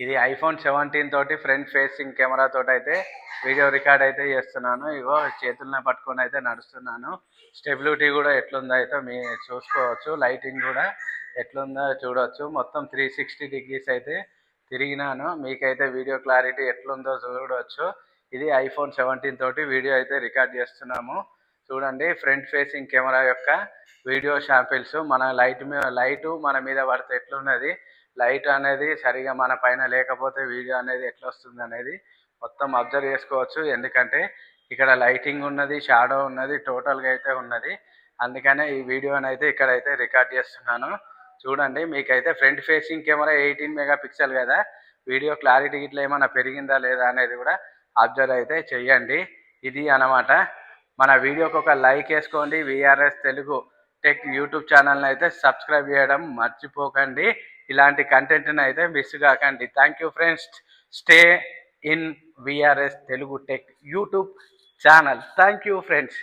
ఇది iPhone seventeen తోటి front facing camera తోటి అయితే వీడియో రికార్డ్ అయితే చేస్తున్నాను. ఇగో చేతులనే పట్టుకొని అయితే నడుస్తున్నాను. స్టెబిలిటీ కూడా ఎట్లుందో అయితే మీ చూసుకోవచ్చు. లైటింగ్ కూడా ఎట్లుందో చూడవచ్చు మొత్తం త్రీ సిక్స్టీ డిగ్రీస్ అయితే తిరిగినాను. మీకైతే వీడియో క్లారిటీ ఎట్లుందో చూడవచ్చు ఇది ఐఫోన్ సెవెంటీన్ తోటి వీడియో అయితే రికార్డ్ చేస్తున్నాము. చూడండి ఫ్రంట్ ఫేసింగ్ కెమెరా యొక్క వీడియో షాంపిల్స్ మన లైట్ మీద లైట్ మన మీద పడితే ఎట్లున్నది? లైట్ అనేది సరిగా మన పైన లేకపోతే వీడియో అనేది ఎట్లా వస్తుంది అనేది మొత్తం అబ్జర్వ్ చేసుకోవచ్చు. ఎందుకంటే ఇక్కడ లైటింగ్ ఉన్నది షాడో ఉన్నది టోటల్గా అయితే ఉన్నది. అందుకనే ఈ వీడియోని అయితే ఇక్కడైతే రికార్డ్ చేస్తున్నాను. చూడండి మీకైతే front facing camera eighteen mega pixel కదా? వీడియో క్లారిటీ ఇట్లా ఏమైనా పెరిగిందా లేదా అనేది కూడా అబ్జర్వ్ అయితే చెయ్యండి. ఇది అన్నమాట మన వీడియోకి ఒక లైక్ వేసుకోండి. విఆర్ఎస్ తెలుగు టెక్ యూట్యూబ్ ఛానల్ని అయితే సబ్స్క్రైబ్ చేయడం మర్చిపోకండి. ఇలాంటి కంటెంట్ని అయితే మిస్ కాకండి. Thank you friends stay in VRS Telugu tech YouTube channel. Thank you friends